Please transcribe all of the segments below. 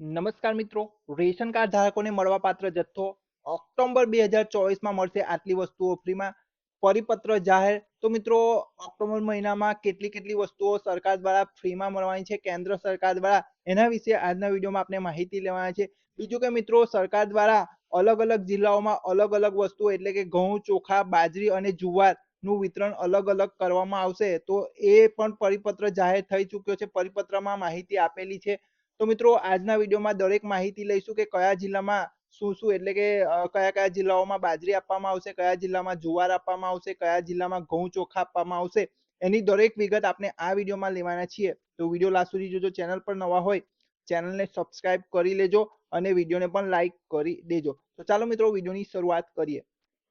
નમસ્કાર મિત્રો, ration card ધારકોને મળવાપાત્ર જથ્થો ઓક્ટોબર બે હજાર ચોવીસમાં મળશે આટલી વસ્તુઓ ફ્રીમાં. પરિપત્ર જાહેર. તો મિત્રો ઓક્ટોબર મહિનામાં કેટલી કેટલી વસ્તુઓ સરકાર દ્વારા ફ્રીમાં મળવાની છે, કેન્દ્ર સરકાર દ્વારા? એના વિશે આજના વિડીયોમાં આપણે માહિતી લેવાના છે. બીજું કે મિત્રો, સરકાર દ્વારા અલગ અલગ જિલ્લાઓમાં અલગ અલગ વસ્તુઓ એટલે કે ઘઉં, ચોખા, બાજરી અને જુવારનું વિતરણ અલગ અલગ કરવામાં આવશે. તો એ પણ પરિપત્ર જાહેર થઈ ચૂક્યો છે. પરિપત્રમાં માહિતી આપેલી છે. તો મિત્રો, આજના વિડીયોમાં દરેક માહિતી લઈશું કે કયા જિલ્લામાં શું શું એટલે કે કયા કયા જિલ્લાઓમાં બાજરી આપવામાં આવશે, કયા જિલ્લામાં જુવાર આપવામાં આવશે, કયા જિલ્લામાં ઘઉં ચોખા આપવામાં આવશે, એની દરેક વિગત આપણે આ વિડીયોમાં લેવાના છીએ. તો વીડિયો લાસ્ટ સુધી જોજો, ચેનલ પર નવા હોય, ચેનલને સબસ્ક્રાઇબ કરી લેજો અને વિડીયોને પણ લાઈક કરી દેજો. તો ચાલો મિત્રો, વિડીયોની શરૂઆત કરીએ.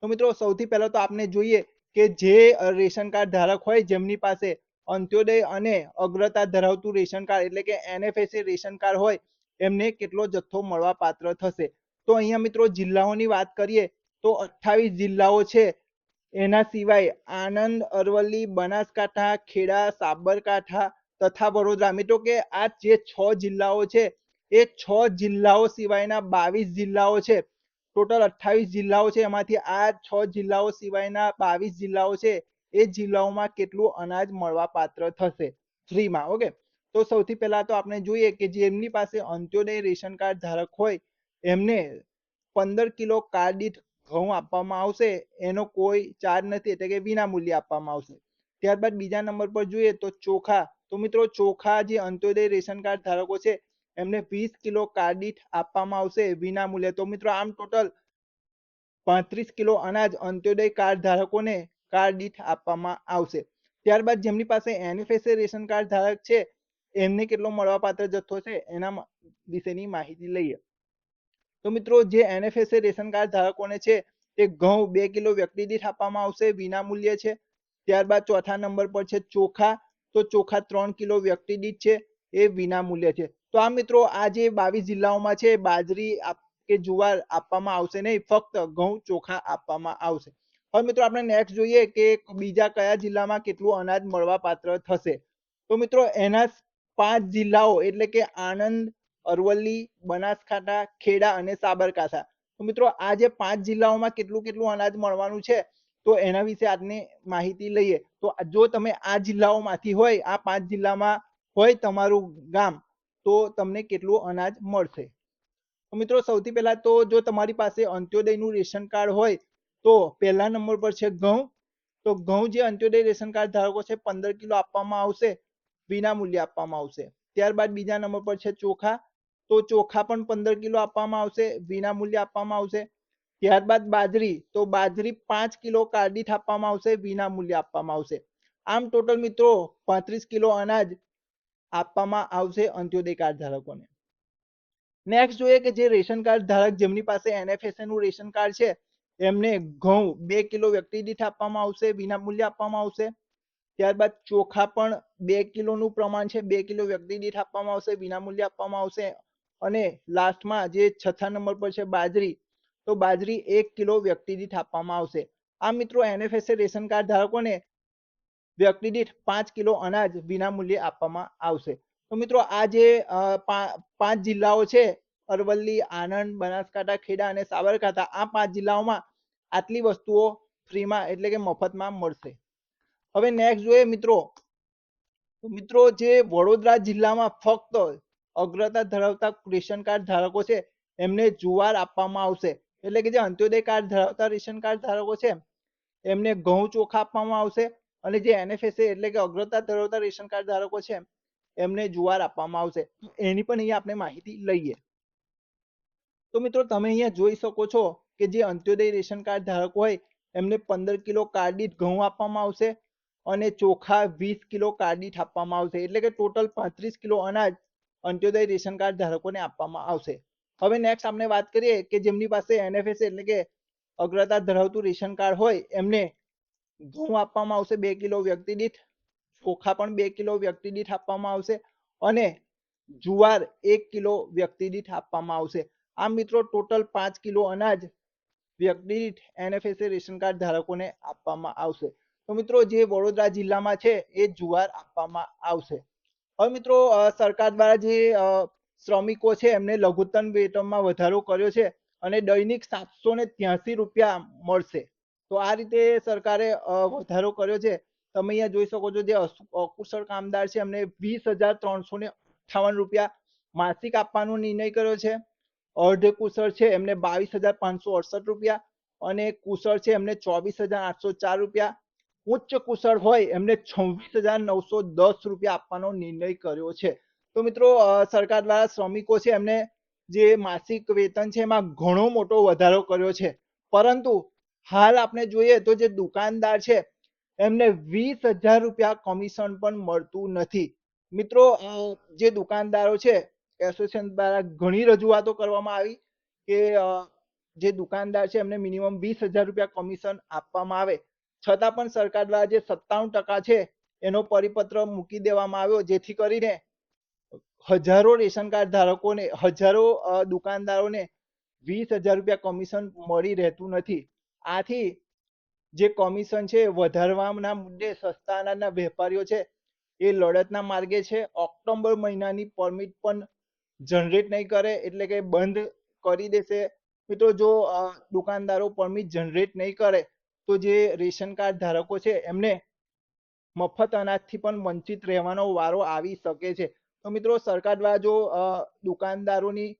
તો મિત્રો, સૌથી પહેલા તો આપણે જોઈએ કે જે રેશન કાર્ડ ધારક હોય, જેમની પાસે અંત્યોદય અને અગ્રતા ધરાવતું રેશન કાર્ડ એટલે કે એનએફએસએ રેશન કાર્ડ હોય, એમને કેટલો જથ્થો મળવા પાત્ર થશે? તો અહીંયા મિત્રો જિલ્લાઓની વાત કરીએ, તો અઠ્ઠાવીસ જિલ્લાઓ છે. એના સિવાય આણંદ, અરવલ્લી, બનાસકાંઠા, ખેડા, સાબરકાંઠા તથા વડોદરા. મિત્રો કે આ જે છ જિલ્લાઓ છે, એ છ જિલ્લાઓ સિવાયના બાવીસ જિલ્લાઓ છે. ટોટલ અઠ્ઠાવીસ જિલ્લાઓ છે. એમાંથી આ છ જિલ્લાઓ સિવાયના બાવીસ જિલ્લાઓ છે. એ જિલ્લાઓમાં કેટલું અનાજ મળવા પાત્ર થશે ફ્રીમાં ઓકે તો સૌથી પહેલા તો આપણે જોઈએ કે જેમની પાસે અંત્યોદય રેશન કાર્ડ ધારક હોય, એમને પંદર કિલો કાર્ડ દીઠ ઘઉં આપવામાં આવશે. એનો કોઈ ચાર્જ નથી, એટલે કે વિના મૂલ્યે આપવામાં આવશે. ત્યારબાદ બીજા નંબર પર જોઈએ તો ચોખા. તો મિત્રો, ચોખા જે અંત્યોદય રેશન કાર્ડ ધારકો છે, એમને વીસ કિલો કાર્ડ દીઠ આપવામાં આવશે વિના મૂલ્યે તો મિત્રો, આમ ટોટલ પાંત્રીસ કિલો અનાજ અંત્યોદય કાર્ડ ધારકોને કાર્ડ દીઠ આપવામાં આવશે. ત્યારબાદ જેમની પાસે એનએફએસએ રેશન કાર્ડ ધારક છે, એમને કેટલો મળવાપાત્ર જથ્થો છે, એના વિશેની માહિતી લઈએ. તો મિત્રો, જે એનએફએસએ રેશન કાર્ડ ધારકોને છે, તે ઘઉં બે કિલો વ્યક્તિ દીઠ આપવામાં આવશે, વિનામૂલ્ય છે. ત્યારબાદ ચોથા નંબર પર છે ચોખા, તો ચોખા ત્રણ કિલો વ્યક્તિ દીઠ છે, એ વિના મૂલ્ય છે. તો આ મિત્રો, આ જે બાવીસ જિલ્લાઓમાં છે, બાજરી કે જુવાર આપવામાં આવશે નહીં, ફક્ત ઘઉં ચોખા આપવામાં આવશે. હવે મિત્રો આપણે નેક્સ્ટ જોઈએ કે બીજા કયા જિલ્લામાં કેટલું અનાજ મળવા પાત્ર થશે. તો મિત્રો એના પાંચ જિલ્લાઓ એટલે કે આણંદ, અરવલ્લી, બનાસકાંઠા, ખેડા અને સાબરકાંઠા. તો મિત્રો આ જે પાંચ જિલ્લાઓમાં કેટલું કેટલું અનાજ મળવાનું છે, તો એના વિશે આજની માહિતી લઈએ. તો જો તમે આ જિલ્લાઓમાંથી હોય, આ પાંચ જિલ્લામાં હોય તમારું ગામ, તો તમને કેટલું અનાજ મળશે? તો મિત્રો સૌથી પહેલા તો જો તમારી પાસે અંત્યોદયનું રેશન કાર્ડ હોય તો પહેલા નંબર પર છે ઘઉં. તો ઘઉં જે અંત્યોદય રેશન કાર્ડ ધારકો છે, પંદર કિલો આપવામાં આવશે, વિના મૂલ્યે આપવામાં આવશે. ત્યારબાદ બીજા નંબર પર છે ચોખા. તો ચોખા પણ પંદર કિલો આપવામાં આવશે, વિના મૂલ્યે આપવામાં આવશે. ત્યારબાદ બાજરી. તો બાજરી પાંચ કિલો કાર્ડિટ આપવામાં આવશે, વિના મૂલ્યે આપવામાં આવશે. આમ ટોટલ મિત્રો પાંત્રીસ કિલો અનાજ આપવામાં આવશે અંત્યોદય કાર્ડ ધારકોને. નેક્સ્ટ જોઈએ કે જે રેશન કાર્ડ ધારક જેમની પાસે એનએફએસએ નું રેશન કાર્ડ છે એમને ઘઉં બે કિલો વ્યક્તિ દીઠ આપવામાં આવશે વિના મૂલ્ય આપવામાં આવશે. ત્યારબાદ ચોખા પણ બે કિલોનું પ્રમાણ છે, બે કિલો વ્યક્તિ દીઠ આપવામાં આવશે વિના મૂલ્ય આપવામાં આવશે. અને લાસ્ટમાં જે છઠ્ઠા નંબર પર છે બાજરી, તો બાજરી એક કિલો વ્યક્તિ દીઠ આપવામાં આવશે. આ મિત્રો એનએફએસએ રેશન કાર્ડ ધારકોને વ્યક્તિ દીઠ પાંચ કિલો અનાજ વિના મૂલ્યે આપવામાં આવશે. તો મિત્રો આ જે પાંચ જિલ્લાઓ છે અરવલ્લી, આણંદ, બનાસકાંઠા, ખેડા અને સાબરકાંઠા આ પાંચ જિલ્લાઓમાં આટલી વસ્તુઓ ફ્રીમાં એટલે કે મફતમાં મળશે. હવે નેક્સ્ટ જોઈએ મિત્રો. મિત્રો જે વડોદરા જિલ્લામાં ફક્ત અગ્રતા ધરાવતા રેશન કાર્ડ ધારકો છે, એમને જુવાર આપવામાં આવશે. એટલે કે જે અંત્યોદય કાર્ડ ધરાવતા રેશન કાર્ડ ધારકો છે, એમને ઘઉં ચોખા આપવામાં આવશે અને જે એનએફએસએ એટલે કે અગ્રતા ધરાવતા રેશન કાર્ડ ધારકો છે, એમને જુવાર આપવામાં આવશે. એની પણ અહીંયા આપણે માહિતી લઈએ. તો મિત્રો તમે અહીંયા જોઈ શકો છો કે જે અંત્યોદય રેશન કાર્ડ ધારકો હોય, એમને પંદર કિલો કાર્ડિટ ઘઉં આપવામાં આવશે અને ચોખા વીસ કિલો કાર્ડિટ આપવામાં આવશે. એટલે કે ટોટલ પાંત્રીસ કિલો અનાજ અંત્યોદય રેશન કાર્ડ ધારકોને આપવામાં આવશે. હવે નેક્સ્ટ આપણે વાત કરીએ કે જેમની પાસે એનએફએસ એટલે કે અગ્રતા ધરાવતું રેશન કાર્ડ હોય, એમને ઘઉં આપવામાં આવશે બે કિલો વ્યક્તિ દીઠ, ચોખા પણ બે કિલો વ્યક્તિ દીઠ આપવામાં આવશે અને જુવાર એક કિલો વ્યક્તિ દીઠ આપવામાં આવશે. આમ મિત્રો ટોટલ પાંચ કિલો અનાજ વ્યક્તિ દીઠ એનએફએસએ રેશન કાર્ડ ધારકોને આપવામાં આવશે. તો મિત્રો, જે વડોદરા જિલ્લામાં છે, એ જુવાર આપવામાં આવશે. હવે મિત્રો સરકાર દ્વારા જે શ્રમિકો છે, એમને લઘુત્તમ વેતનમાં વધારો કર્યો છે અને દૈનિક સાતસો ને ત્યાસી રૂપિયા મળશે. તો આ રીતે સરકારે વધારો કર્યો છે. તમે અહીંયા જોઈ શકો છો, જે અકુશળ કામદાર છે, એમને વીસ હજાર ત્રણસો ને અઠ્ઠાવન રૂપિયા માસિક આપવાનો નિર્ણય કર્યો છે. અર્ધ કુશળ છે, એમને બાવીસ હજાર પાંચસો અડસઠ રૂપિયા અને કુશળ છે, એમને ચોવીસ હજાર આઠસો ચાર રૂપિયા. ઉચ્ચ કુશળ હોય, એમને છવ્વીસ હજાર નવસો દસ રૂપિયા આપવાનો નિર્ણય કર્યો છે. તો મિત્રો સરકાર દ્વારા શ્રમિકો છે, એમને જે માસિક વેતન છે, એમાં ઘણો મોટો વધારો કર્યો છે. પરંતુ હાલ આપણે જોઈએ તો જે દુકાનદાર છે, એમને વીસ હજાર રૂપિયા કમિશન પણ મળતું નથી. મિત્રો જે દુકાનદારો છે એસોસિએશન દ્વારા ઘણી રજૂઆતો કરવામાં આવી કે જે દુકાનદાર છે એમને મિનિમમ વીસ હજાર રૂપિયા કમિશન આપવામાં આવે. છતાં પણ સરકાર દ્વારા જે સત્તાણું ટકા છે એનો પરિપત્ર મૂકી દેવામાં આવ્યો, જેથી કરીને હજારો રેશન કાર્ડ ધારકોને, હજારો દુકાનદારોને વીસ હજાર રૂપિયા કમિશન મળી રહેતું નથી. આથી જે કમિશન છે વધારવાના મુદ્દે સસ્તા અનાજના વેપારીઓ છે એ લડતના માર્ગે છે. ઓક્ટોબર મહિનાની પરમિટ પણ જનરેટ નહીં કરે એટલે કે બંધ કરી દેશે. મિત્રો, જો દુકાનદારો પરમિટ જનરેટ નહીં કરે, તો જે રેશન કાર્ડ ધારકો છે, એમને મફત અનાજથી પણ વંચિત રહેવાનો વારો આવી શકે છે. તો મિત્રો, સરકાર દ્વારા જો દુકાનદારોની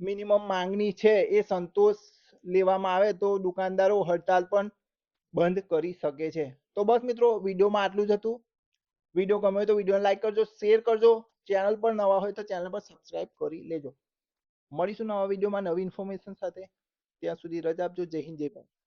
મિનિમમ માંગણી છે, એ સંતોષ લેવામાં આવે, તો દુકાનદારો હડતાલ પણ બંધ કરી શકે છે. તો બસ મિત્રો, વિડીયોમાં આટલું જ હતું. વીડિયો ગમે તો વિડીયોને લાઈક કરજો, શેર કરજો. ચેનલ પર નવા હોય તો ચેનલ પર સબસ્ક્રાઇબ કરી લેજો. મળીશું નવા વિડીયોમાં નવી ઇન્ફોર્મેશન સાથે. ત્યાં સુધી રજા આપજો. જય હિન્દ, જય ભારત.